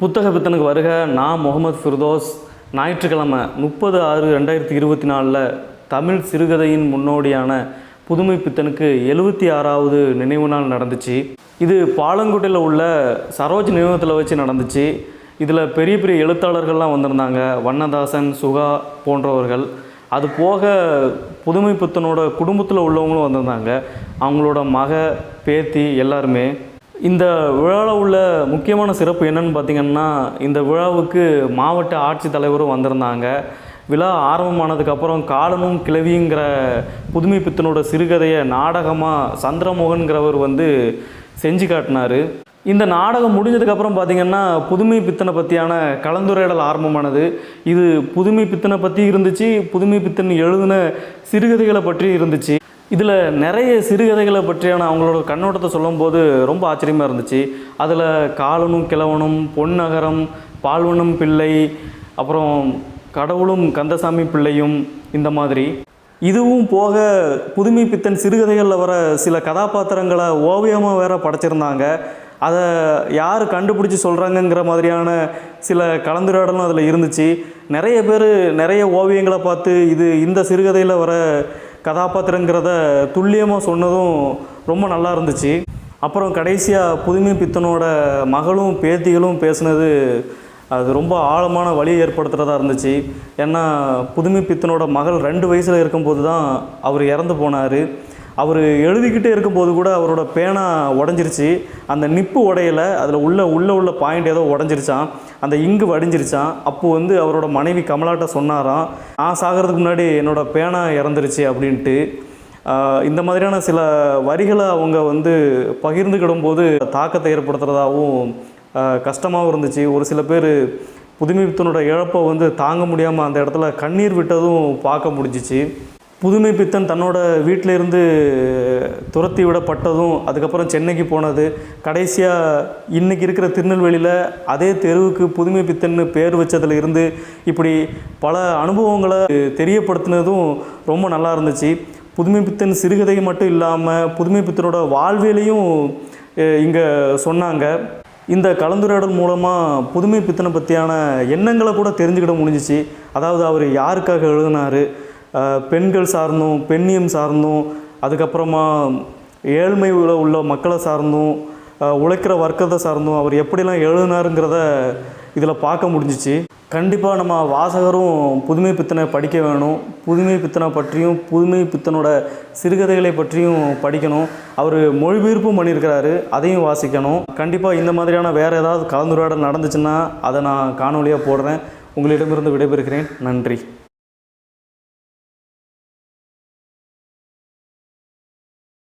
புத்தக பித்தனுக்கு வருக. நான் முகமது ஃபிர்தோஸ். ஞாயிற்றுக்கிழமை முப்பது ஆறு ரெண்டாயிரத்தி இருபத்தி நாலில் தமிழ் சிறுகதையின் முன்னோடியான புதுமை பித்தனுக்கு எழுபத்தி ஆறாவது நினைவு நாள் நடந்துச்சு. இது பாலங்குட்டையில் உள்ள சரோஜ் நினைவகத்தில் வச்சு நடந்துச்சு. இதில் பெரிய பெரிய எழுத்தாளர்கள்லாம் வந்திருந்தாங்க. வண்ணதாசன் சுகா போன்றவர்கள். அது போக புதுமை பித்தனோட குடும்பத்தில் உள்ளவங்களும் வந்திருந்தாங்க. அவங்களோட மக பேத்தி எல்லாருமே. இந்த விழாவில் உள்ள முக்கியமான சிறப்பு என்னன்னு பார்த்தீங்கன்னா இந்த விழாவுக்கு மாவட்ட ஆட்சித்தலைவரும் வந்திருந்தாங்க. விழா ஆரம்பமானதுக்கப்புறம் காலனும் கிளவிங்கிற புதுமை பித்தனோட சிறுகதையை நாடகமாக சந்திரமோகன்கிறவர் வந்து செஞ்சு காட்டினார். இந்த நாடகம் முடிஞ்சதுக்கப்புறம் பார்த்திங்கன்னா புதுமை பித்தனை பற்றியான கலந்துரையாடல் ஆரம்பமானது. இது புதுமை பித்தனை பற்றி இருந்துச்சு புதுமை பித்தன் எழுதின சிறுகதைகளை பற்றி இருந்துச்சு. இதில் நிறைய சிறுகதைகளை பற்றியான அவங்களோட கண்ணோட்டத்தை சொல்லும்போது ரொம்ப ஆச்சரியமாக இருந்துச்சு. அதில் காலனும் கிழவனும் பொன்னகரம் பால்வனும் பிள்ளை அப்புறம் கடவுளும் கந்தசாமி பிள்ளையும் இந்த மாதிரி. இதுவும் போக புதுமை பித்தன் சிறுகதைகளில் வர சில கதாபாத்திரங்களை ஓவியமாக வேற படைச்சிருந்தாங்க. அதை யார் கண்டுபிடிச்சி சொல்கிறாங்கங்கிற மாதிரியான சில கலந்துரையாடலும் அதில் இருந்துச்சு. நிறைய பேர் நிறைய ஓவியங்களை பார்த்து இது இந்த சிறுகதையில் வர கதாபாத்திரங்கிறத துல்லியமாக சொன்னதும் ரொம்ப நல்லா இருந்துச்சு. அப்புறம் கடைசியாக புதுமை பித்தனோட மகளும் பேத்திகளும் பேசுனது அது ரொம்ப ஆழமான வழியை ஏற்படுத்துகிறதா இருந்துச்சு. ஏன்னா புதுமை பித்தனோட மகள் ரெண்டு வயசில் இருக்கும்போது தான் அவர் இறந்து போனார். அவர் எழுதிக்கிட்டே இருக்கும்போது கூட அவரோட பேனா உடஞ்சிருச்சு. அந்த நிப்பு உடையல அதில் உள்ள உள்ள உள்ள பாயிண்ட் ஏதோ உடஞ்சிருச்சான் அந்த இங்கு வடிஞ்சிருச்சான் அப்போது வந்து அவரோட மனைவி கமலாட்ட சொன்னாராம் நான் சாகிறதுக்கு முன்னாடி என்னோட பேனா இறந்துருச்சு அப்படின்ட்டு. இந்த மாதிரியான சில வரிகளை அவங்க வந்து பகிர்ந்துக்கிடும் போது தாக்கத்தை ஏற்படுத்துகிறதாகவும் கஷ்டமாகவும் இருந்துச்சு. ஒரு சில பேர் புதுமைத்தனோட இழப்பை வந்து தாங்க முடியாமல் அந்த இடத்துல கண்ணீர் விட்டதும் பார்க்க முடிஞ்சிச்சு. புதுமை பித்தன் தன்னோட வீட்டில் இருந்து துரத்தி விடப்பட்டதும் அதுக்கப்புறம் சென்னைக்கு போனது. கடைசியாக இன்னைக்கு இருக்கிற திருநெல்வேலியில் அதே தெருவுக்கு புதுமை பித்தன்னு பேர் வச்சதில் இருந்து இப்படி பல அனுபவங்களை தெரியப்படுத்தினதும் ரொம்ப நல்லா இருந்துச்சு. புதுமை பித்தன் சிறுகதை மட்டும் இல்லாமல் புதுமை பித்தனோட வாழ்வியலையும் இங்கே சொன்னாங்க. இந்த கலந்துரையாடல் மூலமாக புதுமை பித்தனை பற்றியான எண்ணங்களை கூட தெரிஞ்சுக்கிட முடிஞ்சிச்சு. அதாவது அவர் யாருக்காக எழுதினார்? பெண்கள் சார்ந்தும் பெண்ணியம் சார்ந்தும் அதுக்கப்புறமா ஏழ்மை உள்ள மக்களை சார்ந்தும் உழைக்கிற வர்க்கத்தை சார்ந்தும் அவர் எப்படிலாம் எழுதினாருங்கிறத இதில் பார்க்க முடிஞ்சிச்சு. கண்டிப்பாக நம்ம வாசகரும் புதுமை பித்தனை படிக்க வேணும். புதுமை பித்தனை பற்றியும் புதுமை பித்தனோட சிறுகதைகளை பற்றியும் படிக்கணும். அவர் மொழிபெயர்ப்பும் பண்ணியிருக்கிறாரு. அதையும் வாசிக்கணும். கண்டிப்பாக இந்த மாதிரியான வேறு ஏதாவது கலந்துரையாடல் நடந்துச்சுன்னா அதை நான் காணொலியாக போடுறேன். உங்களிடமிருந்து விடைபெறுகிறேன். நன்றி.